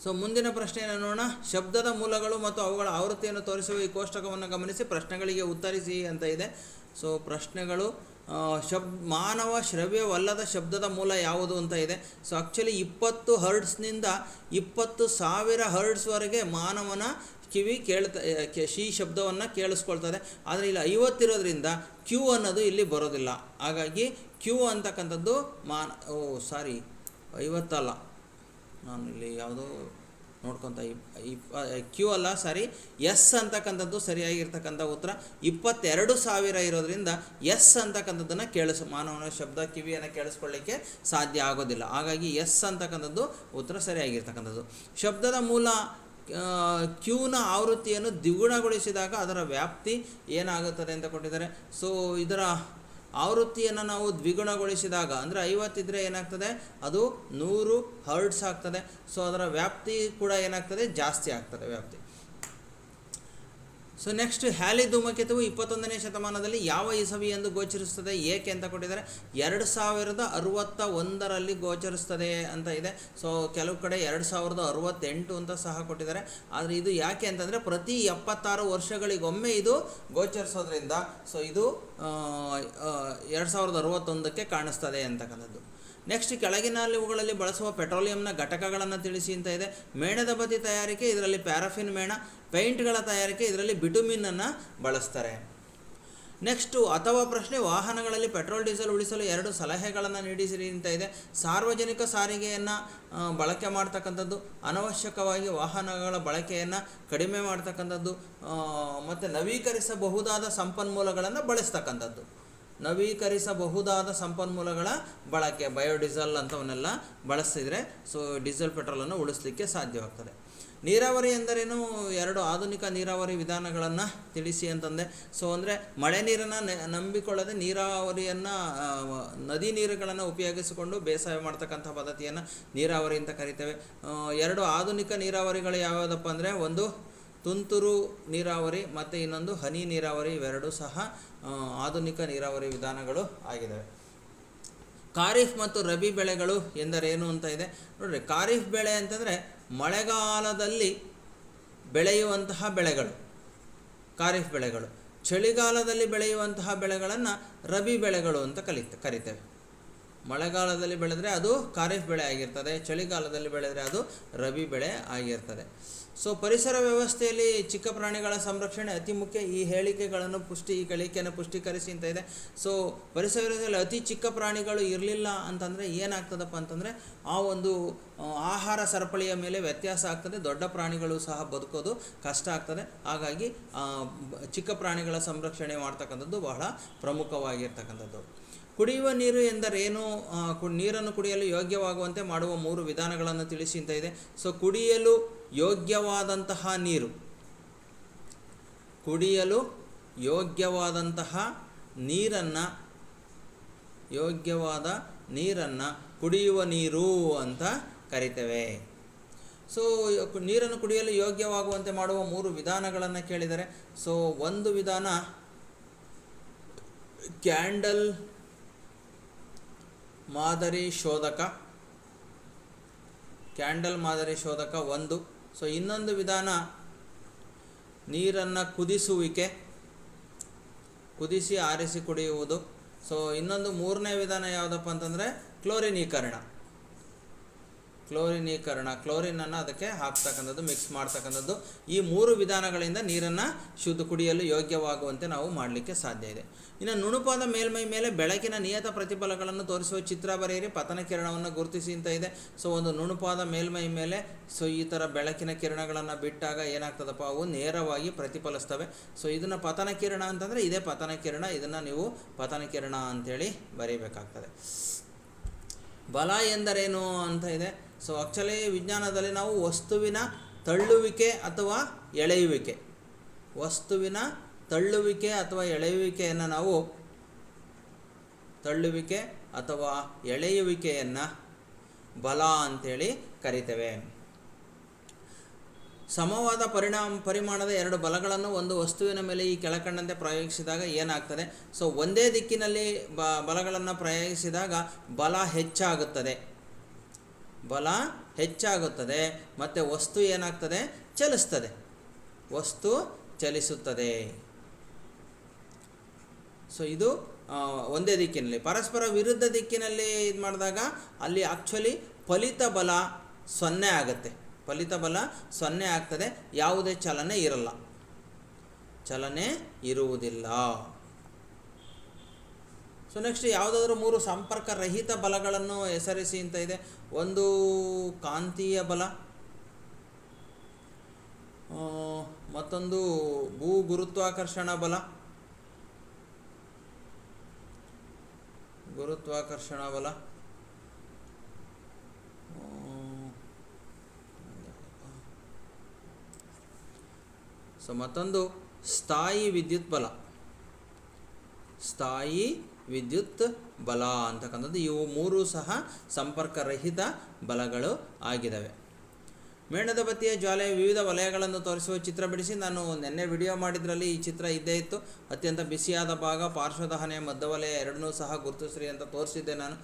ಸೊ ಮುಂದಿನ ಪ್ರಶ್ನೆಯನ್ನು ನೋಡೋಣ. ಶಬ್ದದ ಮೂಲಗಳು ಮತ್ತು ಅವುಗಳ ಆವೃತ್ತಿಯನ್ನು ತೋರಿಸುವ ಈ ಕೋಷ್ಟಕವನ್ನು ಗಮನಿಸಿ, ಪ್ರಶ್ನೆಗಳಿಗೆ ಉತ್ತರಿಸಿ ಅಂತ ಇದೆ. ಸೊ ಪ್ರಶ್ನೆಗಳು ಶಬ್, ಮಾನವ ಶ್ರವ್ಯವಲ್ಲದ ಶಬ್ದದ ಮೂಲ ಯಾವುದು ಅಂತ ಇದೆ. ಸೊ ಆ್ಯಕ್ಚುಲಿ ಇಪ್ಪತ್ತು ಹರ್ಡ್ಸ್ನಿಂದ ಇಪ್ಪತ್ತು ಸಾವಿರ ಹರ್ಡ್ಸ್ವರೆಗೆ ಮಾನವನ ಕಿವಿ ಕೇಳ್ತಾ ಶಿ ಶಬ್ದವನ್ನು ಕೇಳಿಸ್ಕೊಳ್ತದೆ. ಆದರೆ ಇಲ್ಲಿ ಐವತ್ತಿರೋದ್ರಿಂದ ಕ್ಯೂ ಅನ್ನೋದು ಇಲ್ಲಿ ಬರೋದಿಲ್ಲ. ಹಾಗಾಗಿ ಕ್ಯೂ ಅಂತಕ್ಕಂಥದ್ದು ಮಾನ, ಓ, ಸಾರಿ, ಐವತ್ತಲ್ಲ. ನಾನು ಇಲ್ಲಿ ಯಾವುದೋ ನೋಡ್ಕೊತ ಇಪ್ಪ ಕ್ಯೂ ಅಲ್ಲ, ಸಾರಿ, ಎಸ್ ಅಂತಕ್ಕಂಥದ್ದು ಸರಿಯಾಗಿರ್ತಕ್ಕಂಥ ಉತ್ತರ. ಇಪ್ಪತ್ತೆರಡು ಸಾವಿರ ಇರೋದ್ರಿಂದ ಎಸ್ ಅಂತಕ್ಕಂಥದ್ದನ್ನು ಕೇಳಿಸ್, ಮಾನವನ ಶಬ್ದ ಕಿವಿಯನ್ನು ಕೇಳಿಸ್ಕೊಳ್ಳಿಕ್ಕೆ ಸಾಧ್ಯ ಆಗೋದಿಲ್ಲ. ಹಾಗಾಗಿ ಎಸ್ ಅಂತಕ್ಕಂಥದ್ದು ಉತ್ತರ ಸರಿಯಾಗಿರ್ತಕ್ಕಂಥದ್ದು. ಶಬ್ದದ ಮೂಲ ಕ್ಯೂನ ಆವೃತ್ತಿಯನ್ನು ದ್ವಿಗುಣಗೊಳಿಸಿದಾಗ ಅದರ ವ್ಯಾಪ್ತಿ ಏನಾಗುತ್ತದೆ ಅಂತ ಕೊಟ್ಟಿದ್ದಾರೆ ಸೊ ಇದರ ಆವೃತ್ತಿಯನ್ನು ನಾವು ದ್ವಿಗುಣಗೊಳಿಸಿದಾಗ, ಅಂದರೆ ಐವತ್ತಿದ್ರೆ ಏನಾಗ್ತದೆ? ಅದು ನೂರು ಹರ್ಡ್ಸ್ ಆಗ್ತದೆ. ಸೊ ಅದರ ವ್ಯಾಪ್ತಿ ಕೂಡ ಏನಾಗ್ತದೆ? ಜಾಸ್ತಿ ಆಗ್ತದೆ ವ್ಯಾಪ್ತಿ. ಸೊ ನೆಕ್ಸ್ಟ್ ಹ್ಯಾಲಿ ಧೂಮಕೇತುವು ಇಪ್ಪತ್ತೊಂದನೇ ಶತಮಾನದಲ್ಲಿ ಯಾವ ಇಸವಿ ಎಂದು ಗೋಚರಿಸುತ್ತದೆ? ಏಕೆ ಅಂತ ಕೊಟ್ಟಿದ್ದಾರೆ. ಎರಡು ಸಾವಿರದ ಅರುವತ್ತ ಒಂದರಲ್ಲಿ ಗೋಚರಿಸ್ತದೆ ಅಂತ ಇದೆ. ಸೊ ಕೆಲವು ಕಡೆ ಎರಡು ಸಾವಿರದ ಅರುವತ್ತೆಂಟು ಅಂತ ಸಹ ಕೊಟ್ಟಿದ್ದಾರೆ. ಆದರೆ ಇದು ಯಾಕೆ ಅಂತಂದರೆ ಪ್ರತಿ ಎಪ್ಪತ್ತಾರು ವರ್ಷಗಳಿಗೊಮ್ಮೆ ಇದು ಗೋಚರಿಸೋದ್ರಿಂದ. ಸೊ ಇದು ಎರಡು ಸಾವಿರದ ಅರುವತ್ತೊಂದಕ್ಕೆ ಕಾಣಿಸ್ತದೆ ಅಂತಕ್ಕಂಥದ್ದು. ನೆಕ್ಸ್ಟ್ ಕೆಳಗಿನ ಇವುಗಳಲ್ಲಿ ಬಳಸುವ ಪೆಟ್ರೋಲಿಯಂನ ಘಟಕಗಳನ್ನು ತಿಳಿಸಿ ಅಂತ ಇದೆ. ಮೇಣದ ಬತ್ತಿ ತಯಾರಿಕೆ, ಇದರಲ್ಲಿ ಪ್ಯಾರಾಫಿನ್ ಮೇಣ, ಪೈಂಟ್ಗಳ ತಯಾರಿಕೆ, ಇದರಲ್ಲಿ ಬಿಟುಮಿನನ್ನು ಬಳಸ್ತಾರೆ. ನೆಕ್ಸ್ಟು ಅಥವಾ ಪ್ರಶ್ನೆ, ವಾಹನಗಳಲ್ಲಿ ಪೆಟ್ರೋಲ್, ಡೀಸೆಲ್ ಉಳಿಸಲು ಎರಡು ಸಲಹೆಗಳನ್ನು ನೀಡಿಸಿರಿ ಅಂತ ಇದೆ. ಸಾರ್ವಜನಿಕ ಸಾರಿಗೆಯನ್ನು ಬಳಕೆ ಮಾಡ್ತಕ್ಕಂಥದ್ದು, ಅನವಶ್ಯಕವಾಗಿ ವಾಹನಗಳ ಬಳಕೆಯನ್ನು ಕಡಿಮೆ ಮಾಡ್ತಕ್ಕಂಥದ್ದು ಮತ್ತು ನವೀಕರಿಸಬಹುದಾದ ಸಂಪನ್ಮೂಲಗಳನ್ನು ಬಳಸ್ತಕ್ಕಂಥದ್ದು. ನವೀಕರಿಸಬಹುದಾದ ಸಂಪನ್ಮೂಲಗಳ ಬಳಕೆ, ಬಯೋಡೀಸೆಲ್ ಅಂಥವನ್ನೆಲ್ಲ ಬಳಸಿದರೆ ಸೊ ಡೀಸೆಲ್ ಪೆಟ್ರೋಲನ್ನು ಉಳಿಸಲಿಕ್ಕೆ ಸಾಧ್ಯವಾಗ್ತದೆ. ನೀರಾವರಿ ಎಂದರೇನು? ಎರಡು ಆಧುನಿಕ ನೀರಾವರಿ ವಿಧಾನಗಳನ್ನು ತಿಳಿಸಿ ಅಂತಂದೆ. ಸೊ ಅಂದರೆ ಮಳೆ ನೀರನ್ನು ನಂಬಿಕೊಳ್ಳದೆ ನೀರಾವರಿಯನ್ನು ನದಿ ನೀರುಗಳನ್ನು ಉಪಯೋಗಿಸಿಕೊಂಡು ಬೇಸಾಯ ಮಾಡ್ತಕ್ಕಂಥ ಪದ್ಧತಿಯನ್ನು ನೀರಾವರಿ ಅಂತ ಕರಿತೇವೆ. ಎರಡು ಆಧುನಿಕ ನೀರಾವರಿಗಳು ಯಾವ್ಯಾವುದಪ್ಪ ಅಂದರೆ ಒಂದು ತುಂತುರು ನೀರಾವರಿ ಮತ್ತು ಇನ್ನೊಂದು ಹನಿ ನೀರಾವರಿ ಇವೆರಡೂ ಸಹ ಆಧುನಿಕ ನೀರಾವರಿ ವಿಧಾನಗಳು ಆಗಿದ್ದಾವೆ ಖಾರಿಫ್ ಮತ್ತು ರಬಿ ಬೆಳೆಗಳು ಎಂದರೇನು ಅಂತ ಇದೆ. ನೋಡಿರಿ, ಖಾರಿಫ್ ಬೆಳೆ ಅಂತಂದರೆ ಮಳೆಗಾಲದಲ್ಲಿ ಬೆಳೆಯುವಂತಹ ಬೆಳೆಗಳು, ಖಾರಿಫ್ ಬೆಳೆಗಳು. ಚಳಿಗಾಲದಲ್ಲಿ ಬೆಳೆಯುವಂತಹ ಬೆಳೆಗಳನ್ನು ರಬಿ ಬೆಳೆಗಳು ಅಂತ ಕಲಿತ, ಕರಿತೇವೆ. ಮಳೆಗಾಲದಲ್ಲಿ ಬೆಳೆದರೆ ಅದು ಖಾರಿಫ್ ಬೆಳೆ ಆಗಿರ್ತದೆ, ಚಳಿಗಾಲದಲ್ಲಿ ಬೆಳೆದರೆ ಅದು ರಬಿ ಬೆಳೆ ಆಗಿರ್ತದೆ. ಸೊ ಪರಿಸರ ವ್ಯವಸ್ಥೆಯಲ್ಲಿ ಚಿಕ್ಕ ಪ್ರಾಣಿಗಳ ಸಂರಕ್ಷಣೆ ಅತಿ ಮುಖ್ಯ. ಈ ಹೇಳಿಕೆಗಳನ್ನು ಪುಷ್ಟಿ, ಈ ಹೇಳಿಕೆಯನ್ನು ಪುಷ್ಟೀಕರಿಸಿ ಅಂತ ಇದೆ. ಸೊ ಪರಿಸರ ವ್ಯವಸ್ಥೆಯಲ್ಲಿ ಅತಿ ಚಿಕ್ಕ ಪ್ರಾಣಿಗಳು ಇರಲಿಲ್ಲ ಅಂತಂದರೆ ಏನಾಗ್ತದಪ್ಪ ಅಂತಂದರೆ, ಆ ಒಂದು ಆಹಾರ ಸರಪಳಿಯ ಮೇಲೆ ವ್ಯತ್ಯಾಸ ಆಗ್ತದೆ. ದೊಡ್ಡ ಪ್ರಾಣಿಗಳು ಸಹ ಬದುಕೋದು ಕಷ್ಟ ಆಗ್ತದೆ. ಹಾಗಾಗಿ ಚಿಕ್ಕ ಪ್ರಾಣಿಗಳ ಸಂರಕ್ಷಣೆ ಮಾಡ್ತಕ್ಕಂಥದ್ದು ಬಹಳ ಪ್ರಮುಖವಾಗಿರ್ತಕ್ಕಂಥದ್ದು. ಕುಡಿಯುವ ನೀರು ಎಂದರೇನು? ನೀರನ್ನು ಕುಡಿಯಲು ಯೋಗ್ಯವಾಗುವಂತೆ ಮಾಡುವ ಮೂರು ವಿಧಾನಗಳನ್ನು ತಿಳಿಸಿ ಅಂತ ಇದೆ. ಸೊ ಕುಡಿಯಲು ಯೋಗ್ಯವಾದಂತಹ ನೀರು. ಕುಡಿಯಲು ಯೋಗ್ಯವಾದಂತಹ ನೀರನ್ನು, ಯೋಗ್ಯವಾದ ನೀರನ್ನು ಕುಡಿಯುವ ನೀರು ಅಂತ ಕರಿತೇವೆ. ಸೊ ನೀರನ್ನು ಕುಡಿಯಲು ಯೋಗ್ಯವಾಗುವಂತೆ ಮಾಡುವ ಮೂರು ವಿಧಾನಗಳನ್ನು ಕೇಳಿದರೆ. ಸೊ ಒಂದು ವಿಧಾನ, ಕ್ಯಾಂಡಲ್ ಮಾದರಿ ಶೋಧಕ, ಕ್ಯಾಂಡಲ್ ಮಾದರಿ ಶೋಧಕ ಒಂದು. ಸೊ ಇನ್ನೊಂದು ವಿಧಾನ ನೀರನ್ನು ಕುದಿಸುವಿಕೆ, ಕುದಿಸಿ ಆರಿಸಿ ಕುಡಿಯುವುದು. ಸೊ ಇನ್ನೊಂದು ಮೂರನೇ ವಿಧಾನ ಯಾವುದಪ್ಪ ಅಂತಂದರೆ ಕ್ಲೋರಿನೀಕರಣ. ಕ್ಲೋರಿನೀಕರಣ ಕ್ಲೋರಿನನ್ನು ಅದಕ್ಕೆ ಹಾಕ್ತಕ್ಕಂಥದ್ದು ಮಿಕ್ಸ್ ಮಾಡ್ತಕ್ಕಂಥದ್ದು. ಈ ಮೂರು ವಿಧಾನಗಳಿಂದ ನೀರನ್ನು ಶುದ್ಧ ಕುಡಿಯಲು ಯೋಗ್ಯವಾಗುವಂತೆ ನಾವು ಮಾಡಲಿಕ್ಕೆ ಸಾಧ್ಯ ಇದೆ. ಇನ್ನು ನುಣುಪಾದ ಮೇಲ್ಮೈ ಮೇಲೆ ಬೆಳಕಿನ ನಿಯತ ಪ್ರತಿಫಲಗಳನ್ನು ತೋರಿಸುವ ಚಿತ್ರ ಬರೆಯಿರಿ, ಪತನ ಕಿರಣವನ್ನು ಗುರುತಿಸಿ ಅಂತ ಇದೆ. ಸೊ ಒಂದು ನುಣುಪಾದ ಮೇಲ್ಮೈ ಮೇಲೆ ಸೊ ಈ ಥರ ಬೆಳಕಿನ ಕಿರಣಗಳನ್ನು ಬಿಟ್ಟಾಗ ಏನಾಗ್ತದಪ್ಪ? ಅವು ನೇರವಾಗಿ ಪ್ರತಿಫಲಿಸ್ತವೆ. ಸೊ ಇದನ್ನು ಪತನ ಕಿರಣ ಅಂತಂದರೆ ಇದೇ ಪತನ ಕಿರಣ, ಇದನ್ನು ನೀವು ಪತನ ಕಿರಣ ಅಂಥೇಳಿ ಬರೀಬೇಕಾಗ್ತದೆ. ಬಲ ಎಂದರೇನು ಅಂತ ಇದೆ? ಸೊ ಆ್ಯಕ್ಚುಲಿ ವಿಜ್ಞಾನದಲ್ಲಿ ನಾವು ವಸ್ತುವಿನ ತಳ್ಳುವಿಕೆ ಅಥವಾ ಎಳೆಯುವಿಕೆ. ವಸ್ತುವಿನ ತಳ್ಳುವಿಕೆ ಅಥವಾ ಎಳೆಯುವಿಕೆಯನ್ನು ನಾವು ತಳ್ಳುವಿಕೆ ಅಥವಾ ಎಳೆಯುವಿಕೆಯನ್ನು ಬಲ ಅಂತೇಳಿ ಕರಿತೇವೆ. ಸಮವಾದ ಪರಿಣಾಮ, ಪರಿಮಾಣದ ಎರಡು ಬಲಗಳನ್ನು ಒಂದು ವಸ್ತುವಿನ ಮೇಲೆ ಈ ಕೆಳಕಂಡಂತೆ ಪ್ರಯೋಗಿಸಿದಾಗ ಏನಾಗ್ತದೆ? ಸೊ ಒಂದೇ ದಿಕ್ಕಿನಲ್ಲಿ ಬಲಗಳನ್ನು ಪ್ರಯೋಗಿಸಿದಾಗ ಬಲ ಹೆಚ್ಚಾಗುತ್ತದೆ. ಬಲ ಹೆಚ್ಚಾಗುತ್ತದೆ, ಮತ್ತು ವಸ್ತು ಏನಾಗ್ತದೆ? ಚಲಿಸ್ತದೆ. ವಸ್ತು ಚಲಿಸುತ್ತದೆ. ಸೊ ಇದು ಒಂದೇ ದಿಕ್ಕಿನಲ್ಲಿ. ಪರಸ್ಪರ ವಿರುದ್ಧ ದಿಕ್ಕಿನಲ್ಲಿ ಇದು ಮಾಡಿದಾಗ ಅಲ್ಲಿ ಆ್ಯಕ್ಚುಲಿ ಫಲಿತ ಬಲ ಸೊನ್ನೆ ಆಗುತ್ತೆ. ಫಲಿತ ಬಲ ಸೊನ್ನೆ ಆಗ್ತದೆ. ಯಾವುದೇ ಚಲನೆ ಇರಲ್ಲ. ಚಲನೆ ಇರುವುದಿಲ್ಲ. ಸೊ ನೆಕ್ಸ್ಟ್ ಯಾವುದಾದ್ರೂ ಮೂರು ಸಂಪರ್ಕ ರಹಿತ ಬಲಗಳನ್ನು ಹೆಸರಿಸಿ ಅಂತ ಇದೆ. ಒಂದು ಕಾಂತೀಯ ಬಲ ಮತ್ತೊಂದು ಭೂ ಗುರುತ್ವಾಕರ್ಷಣ ಬಲ ಗುರುತ್ವಾಕರ್ಷಣ ಬಲ ಸೊ ಮತ್ತೊಂದು ಸ್ಥಾಯಿ ವಿದ್ಯುತ್ ಬಲ, ಸ್ಥಾಯಿ ವಿದ್ಯುತ್ ಬಲ ಅಂತಕ್ಕಂಥದ್ದು ಇವು ಮೂರು ಸಹ ಸಂಪರ್ಕರಹಿತ ಬಲಗಳು ಆಗಿದ್ದಾವೆ ಮೇಣದ ಬತ್ತಿಯ ಜ್ವಾಲೆಯ ವಿವಿಧ ವಲಯಗಳನ್ನು ತೋರಿಸುವ ಚಿತ್ರ ಬಿಡಿಸಿ ನಾನು ನಿನ್ನೆ ವಿಡಿಯೋ ಮಾಡಿದ್ರಲ್ಲಿ ಈ ಚಿತ್ರ ಇದ್ದೇ ಇತ್ತು. ಅತ್ಯಂತ ಬಿಸಿಯಾದ ಭಾಗ ಪಾರ್ಶ್ವದಹನೆ ಮಧ್ಯವಲಯ ಎರಡನ್ನೂ ಸಹ ಗುರುತಿಸ್ರಿ ಅಂತ ತೋರಿಸಿದ್ದೆ ನಾನು.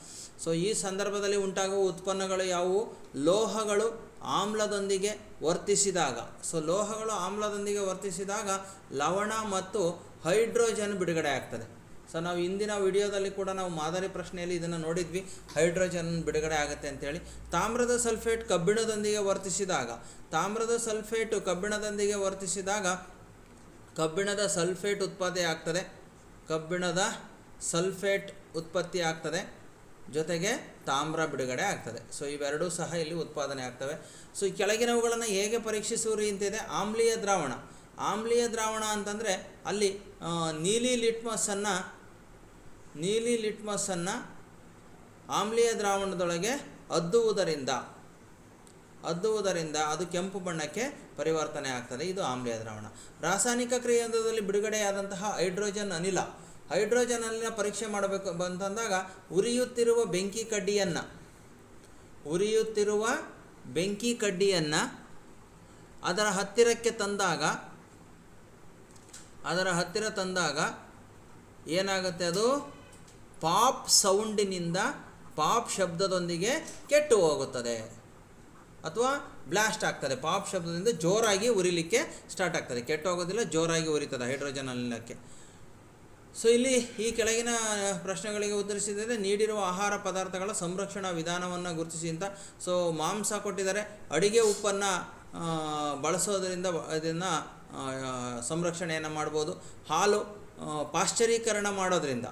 ಸೊ ಈ ಸಂದರ್ಭದಲ್ಲಿ ಉಂಟಾಗುವ ಉತ್ಪನ್ನಗಳು ಯಾವುವು? ಲೋಹಗಳು ಆಮ್ಲದೊಂದಿಗೆ ವರ್ತಿಸಿದಾಗ ಸೊ ಲೋಹಗಳು ಆಮ್ಲದೊಂದಿಗೆ ವರ್ತಿಸಿದಾಗ ಲವಣ ಮತ್ತು ಹೈಡ್ರೋಜನ್ ಬಿಡುಗಡೆ ಆಗ್ತದೆ. ಸೊ ನಾವು ಇಂದಿನ ವಿಡಿಯೋದಲ್ಲಿ ಕೂಡ ನಾವು ಮಾದರಿ ಪ್ರಶ್ನೆಯಲ್ಲಿ ಇದನ್ನು ನೋಡಿದ್ವಿ. ಹೈಡ್ರೋಜನ್ ಬಿಡುಗಡೆ ಆಗುತ್ತೆ ಅಂತೇಳಿ. ತಾಮ್ರದ ಸಲ್ಫೇಟ್ ಕಬ್ಬಿಣದೊಂದಿಗೆ ವರ್ತಿಸಿದಾಗ, ತಾಮ್ರದ ಸಲ್ಫೇಟು ಕಬ್ಬಿಣದೊಂದಿಗೆ ವರ್ತಿಸಿದಾಗ ಕಬ್ಬಿಣದ ಸಲ್ಫೇಟ್ ಉತ್ಪಾದನೆ ಆಗ್ತದೆ. ಕಬ್ಬಿಣದ ಸಲ್ಫೇಟ್ ಉತ್ಪತ್ತಿ ಆಗ್ತದೆ. ಜೊತೆಗೆ ತಾಮ್ರ ಬಿಡುಗಡೆ ಆಗ್ತದೆ. ಸೊ ಇವೆರಡೂ ಸಹ ಇಲ್ಲಿ ಉತ್ಪಾದನೆ ಆಗ್ತವೆ. ಸೊ ಈ ಕೆಳಗಿನವುಗಳನ್ನು ಹೇಗೆ ಪರೀಕ್ಷಿಸುವ ಅಂತಿದೆ ಆಮ್ಲೀಯ ದ್ರಾವಣ. ಆಮ್ಲೀಯ ದ್ರಾವಣ ಅಂತಂದರೆ ಅಲ್ಲಿ ನೀಲಿ ಲಿಟ್ಮಸನ್ನು ನೀಲಿ ಲಿಟ್ಮಸನ್ನು ಆಮ್ಲೀಯ ದ್ರಾವಣದೊಳಗೆ ಅದ್ದುವುದರಿಂದ ಅದ್ದುವುದರಿಂದ ಅದು ಕೆಂಪು ಬಣ್ಣಕ್ಕೆ ಪರಿವರ್ತನೆ ಆಗ್ತದೆ. ಇದು ಆಮ್ಲೀಯ ದ್ರಾವಣ. ರಾಸಾಯನಿಕ ಕ್ರಿಯೆಯಂತ್ರದಲ್ಲಿ ಬಿಡುಗಡೆಯಾದಂತಹ ಹೈಡ್ರೋಜನ್ ಅನಿಲ. ಹೈಡ್ರೋಜನ್ ಅನಿಲ ಪರೀಕ್ಷೆ ಮಾಡಬೇಕು ಅಂತಂದಾಗ ಉರಿಯುತ್ತಿರುವ ಬೆಂಕಿ ಕಡ್ಡಿಯನ್ನು, ಉರಿಯುತ್ತಿರುವ ಬೆಂಕಿ ಕಡ್ಡಿಯನ್ನು ಅದರ ಹತ್ತಿರಕ್ಕೆ ತಂದಾಗ, ಅದರ ಹತ್ತಿರ ತಂದಾಗ ಏನಾಗುತ್ತೆ ಅದು? ಪಾಪ್ ಸೌಂಡಿನಿಂದ ಪಾಪ್ ಶಬ್ದದೊಂದಿಗೆ ಕೆಟ್ಟು ಹೋಗುತ್ತದೆ. ಅಥವಾ ಬ್ಲಾಸ್ಟ್ ಆಗ್ತದೆ. ಪಾಪ್ ಶಬ್ದದಿಂದ ಜೋರಾಗಿ ಉರಿಲಿಕ್ಕೆ ಸ್ಟಾರ್ಟ್ ಆಗ್ತದೆ. ಕೆಟ್ಟು ಹೋಗೋದಿಲ್ಲ, ಜೋರಾಗಿ ಉರಿತದೆ ಹೈಡ್ರೋಜನ್ ಅನಿಲಕ್ಕೆ ಸೊ ಇಲ್ಲಿ ಈ ಕೆಳಗಿನ ಪ್ರಶ್ನೆಗಳಿಗೆ ಉತ್ತರಿಸಿದರೆ ನೀಡಿರುವ ಆಹಾರ ಪದಾರ್ಥಗಳ ಸಂರಕ್ಷಣಾ ವಿಧಾನವನ್ನು ಗುರುತಿಸಿ ಅಂತ. ಸೊ ಮಾಂಸ ಕೊಟ್ಟಿದ್ದಾರೆ. ಅಡಿಗೆ ಉಪ್ಪನ್ನು ಬಳಸೋದರಿಂದ ಇದನ್ನು ಸಂರಕ್ಷಣೆಯನ್ನು ಮಾಡ್ಬೋದು. ಹಾಲು ಪಾಶ್ಚರೀಕರಣ ಮಾಡೋದ್ರಿಂದ.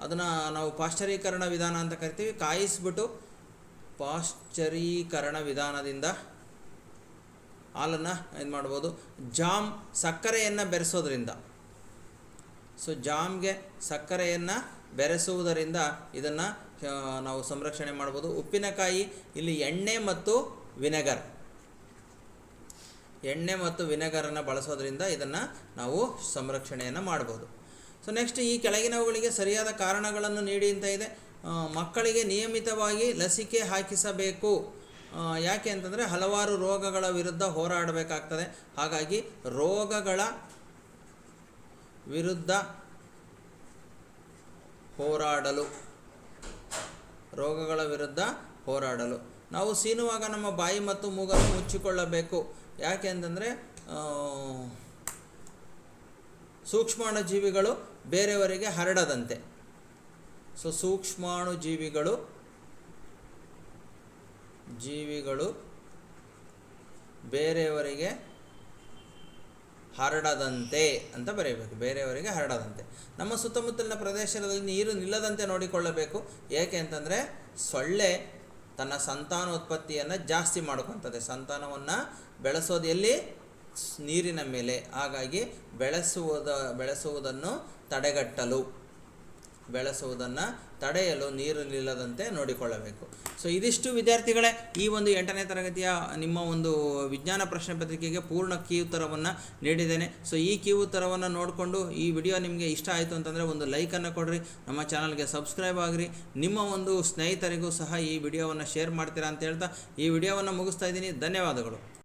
ಅದನ್ನು ನಾವು ಪಾಶ್ಚರೀಕರಣ ವಿಧಾನ ಅಂತ ಕರಿತೀವಿ. ಕಾಯಿಸ್ಬಿಟ್ಟು ಪಾಶ್ಚರೀಕರಣ ವಿಧಾನದಿಂದ ಹಾಲನ್ನು ಇದು ಮಾಡ್ಬೋದು. ಜಾಮ್ ಸಕ್ಕರೆಯನ್ನು ಬೆರೆಸೋದ್ರಿಂದ. ಸೊ ಜಾಮ್ಗೆ ಸಕ್ಕರೆಯನ್ನು ಬೆರೆಸುವುದರಿಂದ ಇದನ್ನು ನಾವು ಸಂರಕ್ಷಣೆ ಮಾಡ್ಬೋದು. ಉಪ್ಪಿನಕಾಯಿ, ಇಲ್ಲಿ ಎಣ್ಣೆ ಮತ್ತು ವಿನೆಗರ್. ಎಣ್ಣೆ ಮತ್ತು ವಿನೆಗರನ್ನು ಬಳಸೋದ್ರಿಂದ ಇದನ್ನು ನಾವು ಸಂರಕ್ಷಣೆಯನ್ನು ಮಾಡ್ಬೋದು. ಸೊ ನೆಕ್ಸ್ಟ್ ಈ ಕೆಳಗಿನವುಗಳಿಗೆ ಸರಿಯಾದ ಕಾರಣಗಳನ್ನು ನೀಡಿ ಅಂತ ಇದೆ. ಮಕ್ಕಳಿಗೆ ನಿಯಮಿತವಾಗಿ ಲಸಿಕೆ ಹಾಕಿಸಬೇಕು. ಯಾಕೆ ಅಂತಂದರೆ ಹಲವಾರು ರೋಗಗಳ ವಿರುದ್ಧ ಹೋರಾಡಬೇಕಾಗ್ತದೆ. ಹಾಗಾಗಿ ರೋಗಗಳ ವಿರುದ್ಧ ಹೋರಾಡಲು, ರೋಗಗಳ ವಿರುದ್ಧ ಹೋರಾಡಲು. ನಾವು ಸೀನುವಾಗ ನಮ್ಮ ಬಾಯಿ ಮತ್ತು ಮೂಗನ್ನು ಮುಚ್ಚಿಕೊಳ್ಳಬೇಕು. ಯಾಕೆ ಅಂತಂದರೆ ಸೂಕ್ಷ್ಮಾಣು ಜೀವಿಗಳು ಬೇರೆಯವರಿಗೆ ಹರಡದಂತೆ. ಸೊ ಸೂಕ್ಷ್ಮಾಣು ಜೀವಿಗಳು ಜೀವಿಗಳು ಬೇರೆಯವರಿಗೆ ಹರಡದಂತೆ ಅಂತ ಬರೆಯಬೇಕು. ಬೇರೆಯವರಿಗೆ ಹರಡದಂತೆ. ನಮ್ಮ ಸುತ್ತಮುತ್ತಲಿನ ಪ್ರದೇಶದಲ್ಲಿ ನೀರು ನಿಲ್ಲದಂತೆ ನೋಡಿಕೊಳ್ಳಬೇಕು. ಏಕೆ ಅಂತಂದರೆ, ಸೊಳ್ಳೆ ತನ್ನ ಸಂತಾನೋತ್ಪತ್ತಿಯನ್ನು ಜಾಸ್ತಿ ಮಾಡ್ಕೊತದೆ ಸಂತಾನವನ್ನು ಬೆಳೆಸೋದು ಎಲ್ಲಿ? ನೀರಿನ ಮೇಲೆ. ಹಾಗಾಗಿ ಬೆಳೆಸುವುದ, ಬೆಳೆಸುವುದನ್ನು ತಡೆಗಟ್ಟಲು. ಬೆಳೆಸುವುದನ್ನು ತಡೆಯಲು ನೀರು ನಿಲ್ಲದಂತೆ ನೋಡಿಕೊಳ್ಳಬೇಕು. ಸೊ ಇದಿಷ್ಟು ವಿದ್ಯಾರ್ಥಿಗಳೇ, ಈ ಒಂದು ಎಂಟನೇ ತರಗತಿಯ ನಿಮ್ಮ ಒಂದು ವಿಜ್ಞಾನ ಪ್ರಶ್ನೆ ಪತ್ರಿಕೆಗೆ ಪೂರ್ಣ ಕೀ ಉತ್ತರವನ್ನು ನೀಡಿದ್ದೇನೆ. ಸೊ ಈ ಕೀ ಉತ್ತರವನ್ನು ನೋಡಿಕೊಂಡು ಈ ವಿಡಿಯೋ ನಿಮಗೆ ಇಷ್ಟ ಆಯಿತು ಅಂತಂದರೆ ಒಂದು ಲೈಕನ್ನು ಕೊಡ್ರಿ, ನಮ್ಮ ಚಾನಲ್ಗೆ ಸಬ್ಸ್ಕ್ರೈಬ್ ಆಗಿರಿ. ನಿಮ್ಮ ಒಂದು ಸ್ನೇಹಿತರಿಗೂ ಸಹ ಈ ವಿಡಿಯೋವನ್ನು ಶೇರ್ ಮಾಡ್ತೀರಾ ಅಂತ ಹೇಳ್ತಾ ಈ ವಿಡಿಯೋವನ್ನು ಮುಗಿಸ್ತಾ ಇದ್ದೀನಿ. ಧನ್ಯವಾದಗಳು.